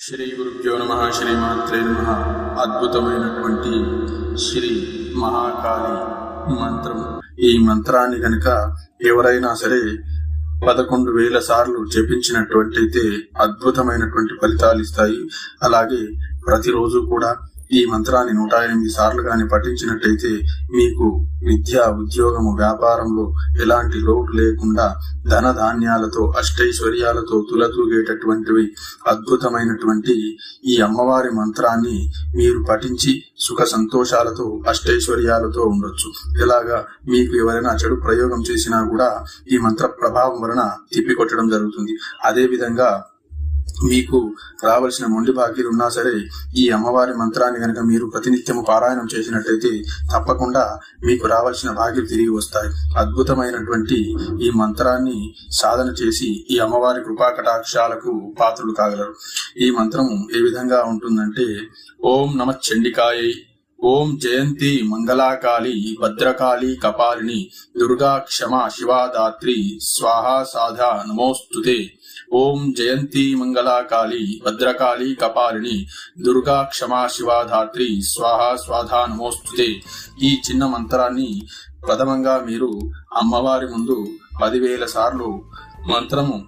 శ్రీ గురుభ్యో నమ శ్రీమాత్రే నమ. అద్భుతమైనటువంటి శ్రీ మహాకాళి మంత్రం. ఈ మంత్రాన్ని కనుక ఎవరైనా సరే పదకొండు వేల సార్లు జపించినటువంటైతే అద్భుతమైనటువంటి ఫలితాలు ఇస్తాయి. అలాగే ప్రతిరోజు కూడా ఈ మంత్రాన్ని నూట ఎనిమిది సార్లు గాని పఠించినట్టయితే మీకు విద్య ఉద్యోగము వ్యాపారంలో ఎలాంటి లోటు లేకుండా ధన ధాన్యాలతో అష్టైశ్వర్యాలతో తులతూగేటటువంటివి అద్భుతమైనటువంటి ఈ అమ్మవారి మంత్రాన్ని మీరు పఠించి సుఖ సంతోషాలతో అష్టైశ్వర్యాలతో ఉండొచ్చు. ఇలాగా మీకు ఎవరైనా చెడు ప్రయోగం చేసినా కూడా ఈ మంత్ర ప్రభావం వలన తిప్పికొట్టడం జరుగుతుంది. అదే విధంగా మీకు రావలసిన మొండి బాకీలు ఉన్నా సరే ఈ అమ్మవారి మంత్రాన్ని కనుక మీరు ప్రతినిత్యము పారాయణం చేసినట్టయితే తప్పకుండా మీకు రావాల్సిన బాకీలు తిరిగి వస్తాయి. అద్భుతమైనటువంటి ఈ మంత్రాన్ని సాధన చేసి ఈ అమ్మవారి కృపా కటాక్షాలకు పాత్రులు కాగలరు. ఈ మంత్రం ఏ విధంగా ఉంటుందంటే ఓం నమ చండికాయై ఓం జయంతి మంగళాకాళి భద్రకాళి కపాలిని దుర్గా క్షమ శివాదాత్రి స్వాహా సాధా నమోస్తుతే. ఓం జయంతి మంగళాకాళి భద్రకాళి కపాలిని దుర్గా క్షమా శివాధాత్రి స్వాహా స్వాధా నమోస్తుతే. ఈ చిన్న మంత్రాన్ని ప్రథమంగా మీరు అమ్మవారి ముందు పదివేల సార్లు మంత్రము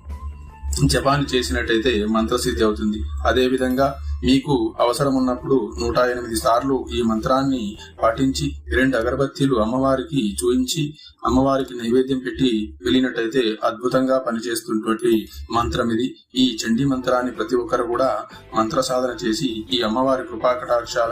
జపాన్ని చేసినట్టయితే మంత్రసిద్ధి అవుతుంది. అదేవిధంగా మీకు అవసరం ఉన్నప్పుడు నూట ఎనిమిది సార్లు ఈ మంత్రాన్ని పాటించి రెండు అగరబత్తీలు అమ్మవారికి చూయించి అమ్మవారికి నైవేద్యం పెట్టి వెళ్ళినట్టయితే అద్భుతంగా పనిచేస్తున్నటువంటి మంత్రం ఇది. ఈ చండీ మంత్రాన్ని ప్రతి ఒక్కరు కూడా మంత్ర సాధన చేసి ఈ అమ్మవారి కృపాకటాక్షాలు